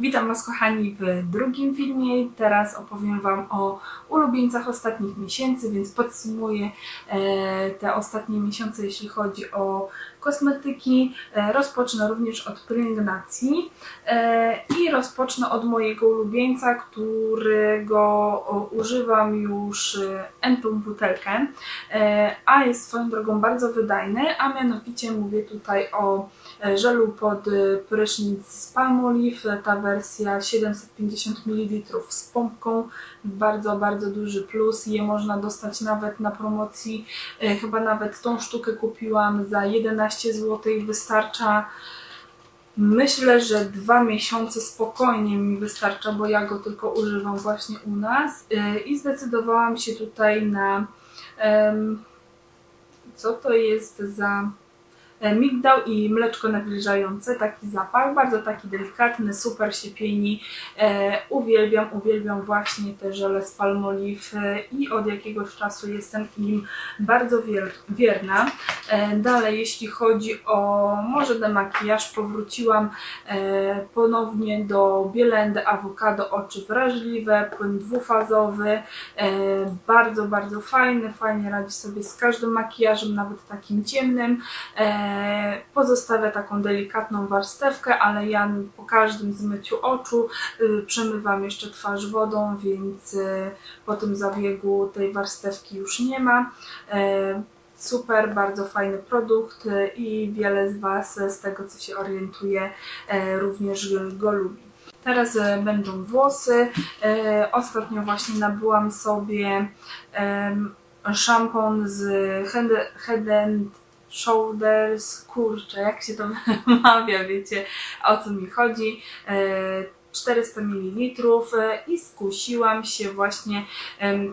Witam Was kochani w drugim filmie. Teraz opowiem Wam o ulubieńcach ostatnich miesięcy, więc podsumuję e, te ostatnie miesiące, jeśli chodzi o kosmetyki. E, rozpocznę również od pielęgnacji e, i rozpocznę od mojego ulubieńca, którego używam już e, entą butelkę, a jest swoją drogą bardzo wydajny, a mianowicie mówię tutaj o żelu pod prysznic z Palmolive, ta wersja 750 ml z pompką, bardzo, bardzo duży plus, je można dostać nawet na promocji, chyba nawet tą sztukę kupiłam za 11 zł, wystarcza. Myślę, że dwa miesiące spokojnie mi wystarcza, bo ja go tylko używam właśnie u nas. E, i zdecydowałam się tutaj na co to jest za migdał i mleczko nawilżające, taki zapach, bardzo taki delikatny, super się pieni. E, uwielbiam, uwielbiam właśnie te żele z Palmolive e, i od jakiegoś czasu jestem im bardzo wier- wierna. E, dalej, jeśli chodzi o może demakijaż, powróciłam ponownie do Bielendy Avocado Oczy Wrażliwe, płyn dwufazowy, bardzo, bardzo fajny, fajnie radzi sobie z każdym makijażem, nawet takim ciemnym. Pozostawia taką delikatną warstewkę, ale ja po każdym zmyciu oczu y, przemywam jeszcze twarz wodą, więc y, po tym zabiegu tej warstewki już nie ma. E, Super, bardzo fajny produkt y, i wiele z Was, z tego co się orientuje, e, również go lubi. Teraz będą włosy. E, Ostatnio właśnie nabyłam sobie szampon z Head, head and Shoulders, kurczę, jak się to wymawia, wiecie o co mi chodzi. E, 400 ml i skusiłam się właśnie,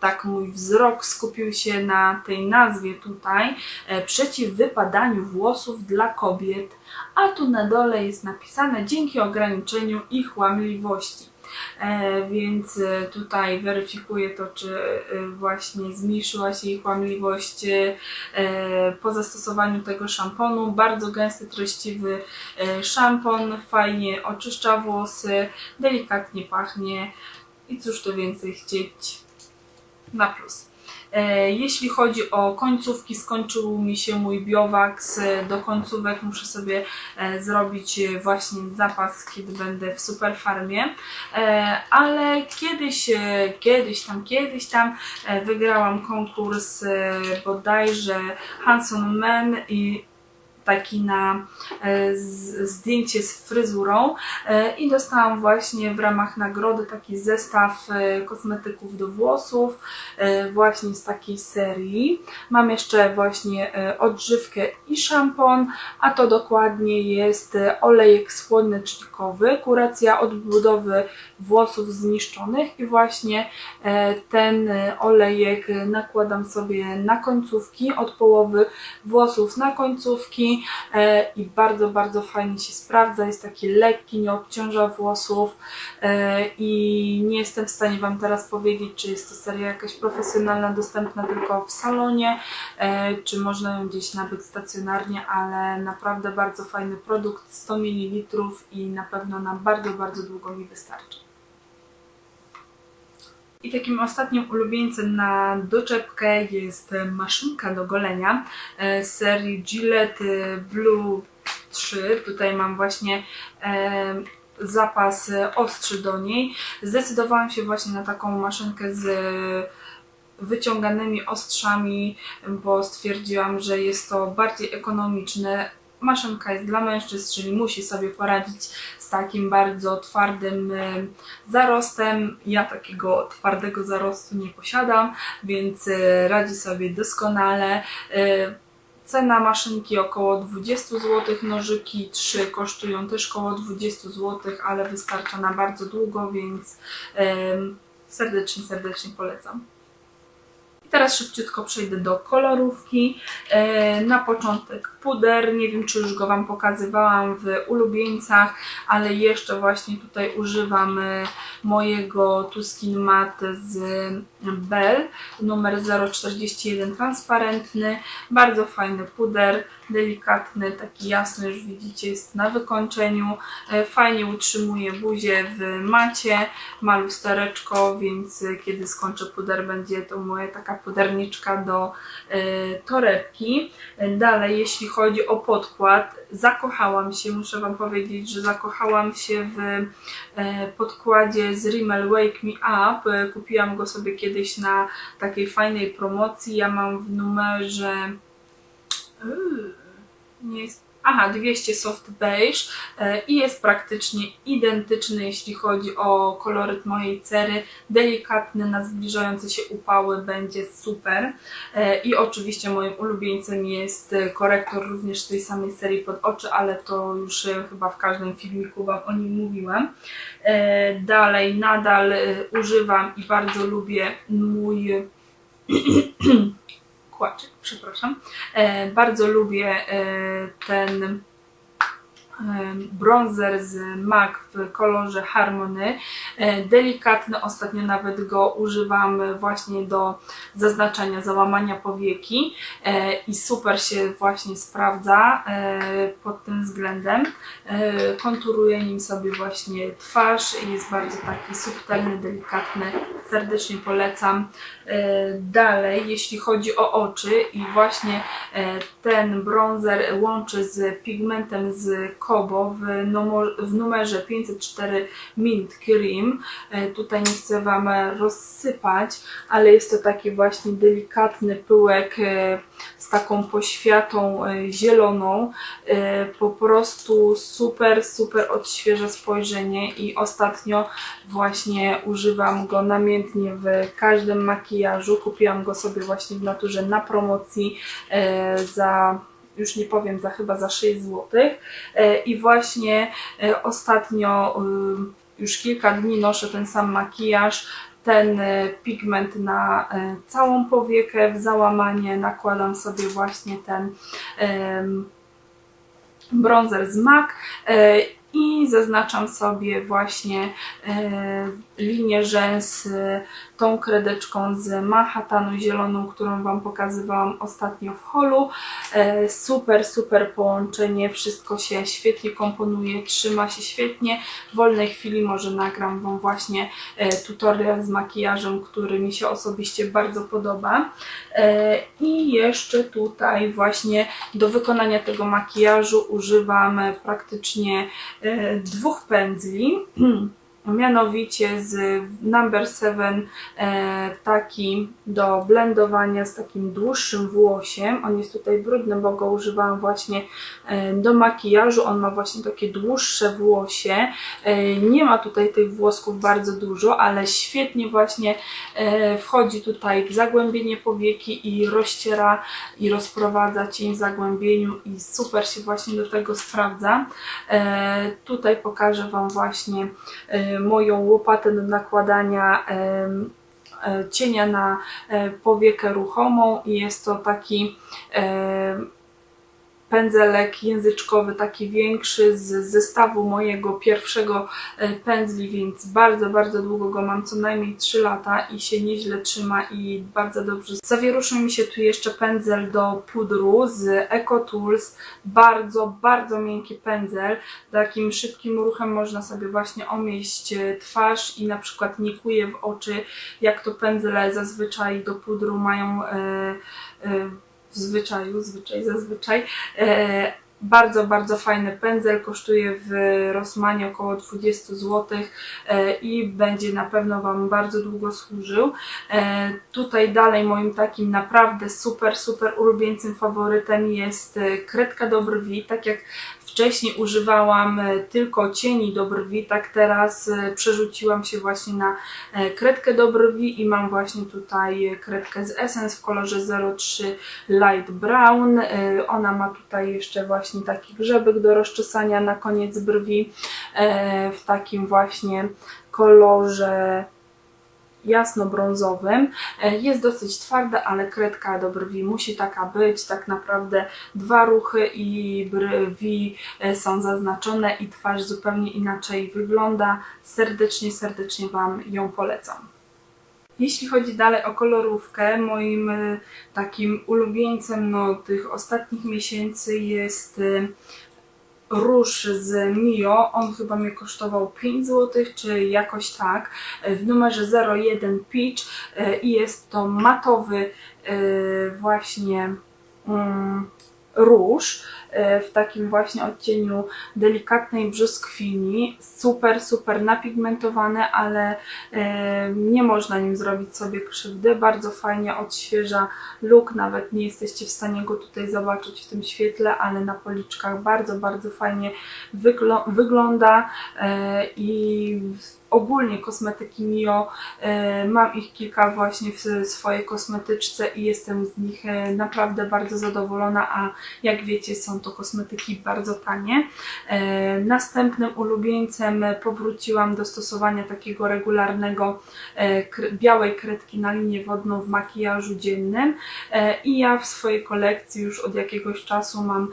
tak mój wzrok skupił się na tej nazwie tutaj, e, przeciw wypadaniu włosów dla kobiet, a tu na dole jest napisane dzięki ograniczeniu ich łamliwości. E, więc e, tutaj weryfikuję to, czy e, właśnie zmniejszyła się ich łamliwość po zastosowaniu tego szamponu. Bardzo gęsty, treściwy szampon, fajnie oczyszcza włosy, delikatnie pachnie i cóż tu więcej chcieć na plus. E, Jeśli chodzi o końcówki, skończył mi się mój Biowax. E, Do końcówek muszę sobie e, zrobić właśnie zapas, kiedy będę w Superfarmie. E, Ale kiedyś, kiedyś tam, kiedyś tam wygrałam konkurs bodajże Hanson Men i taki na e, zdjęcie z fryzurą e, i dostałam właśnie w ramach nagrody taki zestaw e, kosmetyków do włosów właśnie z takiej serii. Mam jeszcze właśnie odżywkę i szampon, a to dokładnie jest olejek słonecznikowy, kuracja odbudowy włosów zniszczonych i właśnie ten olejek nakładam sobie na końcówki, od połowy włosów na końcówki e, i bardzo, bardzo fajnie się sprawdza. Jest taki lekki, nie obciąża włosów e, i nie jestem w stanie Wam teraz powiedzieć, czy jest to seria jakaś profesjonalna, dostępna tylko w salonie, e, czy można ją gdzieś nabyć stacjonarnie, ale naprawdę bardzo fajny produkt, 100 ml i na pewno na bardzo, bardzo długo mi wystarczy. I takim ostatnim ulubieńcem na doczepkę jest maszynka do golenia e, z serii Gillette Blue 3. Tutaj mam właśnie e, zapas ostrzy do niej. Zdecydowałam się właśnie na taką maszynkę z wyciąganymi ostrzami, bo stwierdziłam, że jest to bardziej ekonomiczne. Maszynka jest dla mężczyzn, czyli musi sobie poradzić z takim bardzo twardym e, zarostem. Ja takiego twardego zarostu nie posiadam, więc e, radzi sobie doskonale. E, Cena maszynki około 20 zł, nożyki 3 kosztują też około 20 zł, ale wystarcza na bardzo długo, więc serdecznie, serdecznie polecam. I teraz szybciutko przejdę do kolorówki. E, Na początek puder, nie wiem czy już go Wam pokazywałam w ulubieńcach, ale jeszcze właśnie tutaj używam e, mojego Tuskin Matte z Bell, numer 041 transparentny, bardzo fajny puder, delikatny, taki jasny, już widzicie, jest na wykończeniu. E, Fajnie utrzymuje buzię w macie, ma lustereczko, więc kiedy skończę puder, będzie to moja taka puderniczka do e, torebki. E, Dalej, jeśli chodzi o podkład, zakochałam się, muszę Wam powiedzieć, że zakochałam się w podkładzie z Rimmel Wake Me Up. Kupiłam go sobie kiedyś na takiej fajnej promocji. Ja mam w numerze. Yy, nie jest. Aha, 200 soft beige e, i jest praktycznie identyczny, jeśli chodzi o koloryt mojej cery. Delikatny na zbliżające się upały będzie super. E, I oczywiście moim ulubieńcem jest korektor również tej samej serii pod oczy, ale to już e, chyba w każdym filmiku Wam o nim mówiłam. Dalej, nadal używam i bardzo lubię mój kłaczyk, przepraszam. E, bardzo lubię e, ten bronzer z MAC w kolorze Harmony. E, Delikatny, ostatnio nawet go używam właśnie do zaznaczania, załamania powieki e, i super się właśnie sprawdza e, pod tym względem. Konturuję nim sobie właśnie twarz i jest bardzo taki subtelny, delikatny. Serdecznie polecam. Dalej, jeśli chodzi o oczy i właśnie ten bronzer łączy z pigmentem z Kobo w, numo- w numerze 504 Mint Cream. E, Tutaj nie chcę Wam rozsypać, ale jest to taki właśnie delikatny pyłek e, z taką poświatą e, zieloną. Po prostu super, super odświeża spojrzenie i ostatnio właśnie używam go namiętnie w każdym makijażu. Kupiłam go sobie właśnie w naturze na promocji za już nie powiem, za chyba za 6 zł. I właśnie e, ostatnio y, już kilka dni noszę ten sam makijaż, ten e, pigment na e, całą powiekę, w załamanie nakładam sobie właśnie ten em, bronzer z MAC e, i zaznaczam sobie właśnie e, linię rzęs e, tą kredeczką z Manhattanu zieloną, którą Wam pokazywałam ostatnio w holu. E, Super, super połączenie, wszystko się świetnie komponuje, trzyma się świetnie. W wolnej chwili może nagram Wam właśnie tutorial z makijażem, który mi się osobiście bardzo podoba. I jeszcze tutaj właśnie do wykonania tego makijażu używam praktycznie dwóch pędzli. Mianowicie z number 7 e, taki do blendowania z takim dłuższym włosiem. On jest tutaj brudny, bo go używałam właśnie e, do makijażu. On ma właśnie takie dłuższe włosie. E, nie ma tutaj tych włosków bardzo dużo, ale świetnie właśnie wchodzi tutaj w zagłębienie powieki i rozciera i rozprowadza cień w zagłębieniu i super się właśnie do tego sprawdza. Tutaj pokażę Wam właśnie moją łopatę do nakładania e, cienia na e, powiekę ruchomą i jest to taki pędzelek języczkowy, taki większy z zestawu mojego pierwszego e, pędzli, więc bardzo, bardzo długo go mam, co najmniej 3 lata i się nieźle trzyma i bardzo dobrze. Zawieruszył mi się tu jeszcze pędzel do pudru z Eco Tools, bardzo, bardzo miękki pędzel. Takim szybkim ruchem można sobie właśnie omieść e, twarz i na przykład nie kuje w oczy, jak to pędzle zazwyczaj do pudru mają e, e, w zwyczaju, zwyczaj, zazwyczaj. E, bardzo, bardzo fajny pędzel, kosztuje w Rossmanie około 20 zł e, i będzie na pewno Wam bardzo długo służył. E, tutaj dalej moim takim naprawdę super, super ulubieńcym faworytem jest e, kredka do brwi, tak jak Wcześniej używałam e, tylko cieni do brwi, tak teraz e, przerzuciłam się właśnie na e, kredkę do brwi i mam właśnie tutaj kredkę z Essence w kolorze 03 Light Brown. Ona ma tutaj jeszcze właśnie taki grzebek do rozczesania na koniec brwi w takim właśnie kolorze jasno-brązowym. E, Jest dosyć twarda, ale kredka do brwi musi taka być. Tak naprawdę dwa ruchy i brwi e, są zaznaczone i twarz zupełnie inaczej wygląda. Serdecznie, serdecznie Wam ją polecam. Jeśli chodzi dalej o kolorówkę, moim e, takim ulubieńcem no, tych ostatnich miesięcy jest róż z Mio. On chyba mnie kosztował 5 zł, czy jakoś tak, e, w numerze 01 Peach e, i jest to matowy e, właśnie mm, róż w takim właśnie odcieniu delikatnej brzoskwini. Super, super napigmentowany, ale e, nie można nim zrobić sobie krzywdy. Bardzo fajnie odświeża look, nawet nie jesteście w stanie go tutaj zobaczyć w tym świetle, ale na policzkach bardzo, bardzo fajnie wygląda e, i ogólnie kosmetyki Mio, mam ich kilka właśnie w swojej kosmetyczce i jestem z nich naprawdę bardzo zadowolona, a jak wiecie są to kosmetyki bardzo tanie. E, Następnym ulubieńcem powróciłam do stosowania takiego regularnego e, białej kredki na linię wodną w makijażu dziennym E, i ja w swojej kolekcji już od jakiegoś czasu mam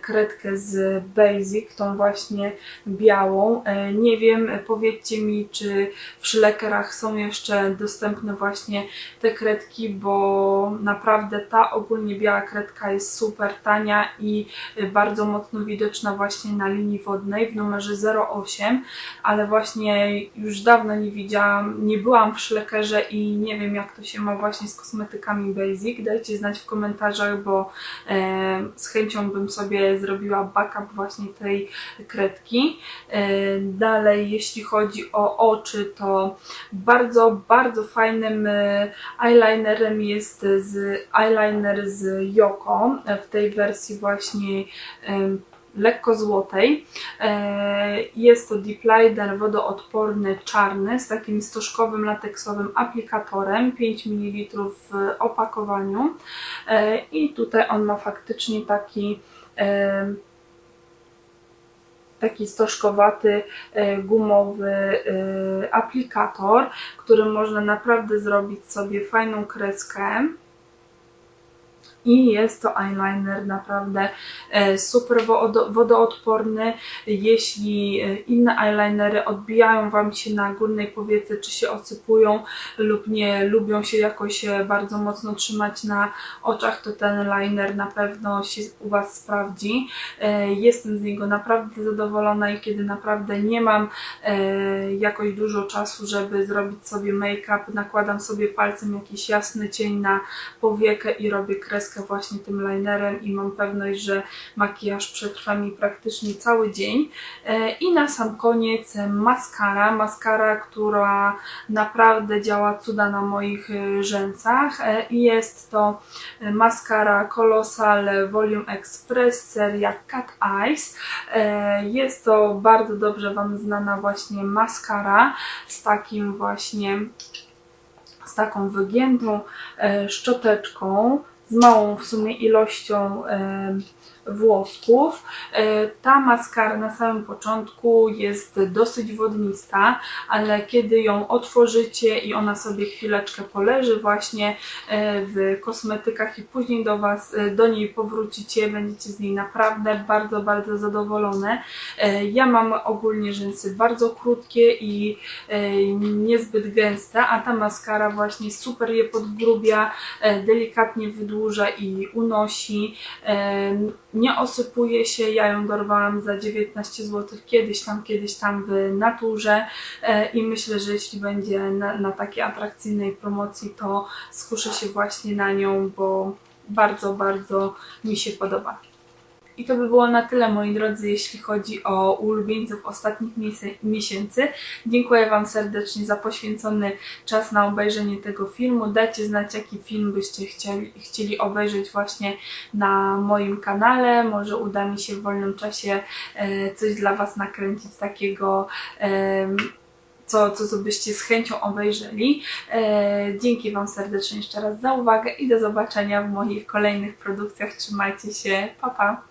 kredkę z Basic, tą właśnie białą. Nie wiem, powiedzcie mi, czy w szlekerach są jeszcze dostępne właśnie te kredki, bo naprawdę ta ogólnie biała kredka jest super tania i bardzo mocno widoczna właśnie na linii wodnej w numerze 08, ale właśnie już dawno nie widziałam, nie byłam w szlekerze i nie wiem jak to się ma właśnie z kosmetykami Basic. Dajcie znać w komentarzach, bo e, z chęcią bym sobie zrobiła backup właśnie tej kredki. E, Dalej, jeśli chodzi o oczy, to bardzo, bardzo fajnym e, eyelinerem jest z eyeliner z Yoko e, w tej wersji właśnie em, lekko złotej. E, Jest to Deep Liner wodoodporny czarny z takim stożkowym lateksowym aplikatorem 5 ml w opakowaniu E, i tutaj on ma faktycznie taki taki stożkowaty, e, gumowy aplikator, którym można naprawdę zrobić sobie fajną kreskę. I jest to eyeliner naprawdę e, super wodo- wodoodporny. Jeśli e, inne eyelinery odbijają Wam się na górnej powiece, czy się osypują lub nie lubią się jakoś e, bardzo mocno trzymać na oczach, to ten liner na pewno się u Was sprawdzi. Jestem z niego naprawdę zadowolona i kiedy naprawdę nie mam jakoś dużo czasu, żeby zrobić sobie make-up, nakładam sobie palcem jakiś jasny cień na powiekę i robię kreskę właśnie tym linerem i mam pewność, że makijaż przetrwa mi praktycznie cały dzień. E, I na sam koniec maskara, maskara, która naprawdę działa cuda na moich e, rzęsach E, jest to maskara Colossal Volume Express seria Cat Eyes. Jest to bardzo dobrze Wam znana właśnie maskara z takim właśnie z taką wygiętą szczoteczką, z małą w sumie ilością włosków. E, Ta maskara na samym początku jest dosyć wodnista, ale kiedy ją otworzycie i ona sobie chwileczkę poleży właśnie e, w kosmetykach i później do Was, e, do niej powrócicie, będziecie z niej naprawdę bardzo, bardzo zadowolone. Ja mam ogólnie rzęsy bardzo krótkie i niezbyt gęste, a ta maskara właśnie super je podgrubia, delikatnie wydłuża i unosi. Nie osypuje się, ja ją dorwałam za 19 zł kiedyś tam, kiedyś tam w naturze e, i myślę, że jeśli będzie na, na takiej atrakcyjnej promocji, to skuszę się właśnie na nią, bo bardzo, bardzo mi się podoba. I to by było na tyle, moi drodzy, jeśli chodzi o ulubieńców ostatnich miesię- miesięcy. Dziękuję Wam serdecznie za poświęcony czas na obejrzenie tego filmu. Dajcie znać, jaki film byście chcieli, chcieli obejrzeć właśnie na moim kanale. Może uda mi się w wolnym czasie e, coś dla Was nakręcić takiego. em, co, co, co byście z chęcią obejrzeli. E, dzięki Wam serdecznie jeszcze raz za uwagę i do zobaczenia w moich kolejnych produkcjach. Trzymajcie się, pa pa!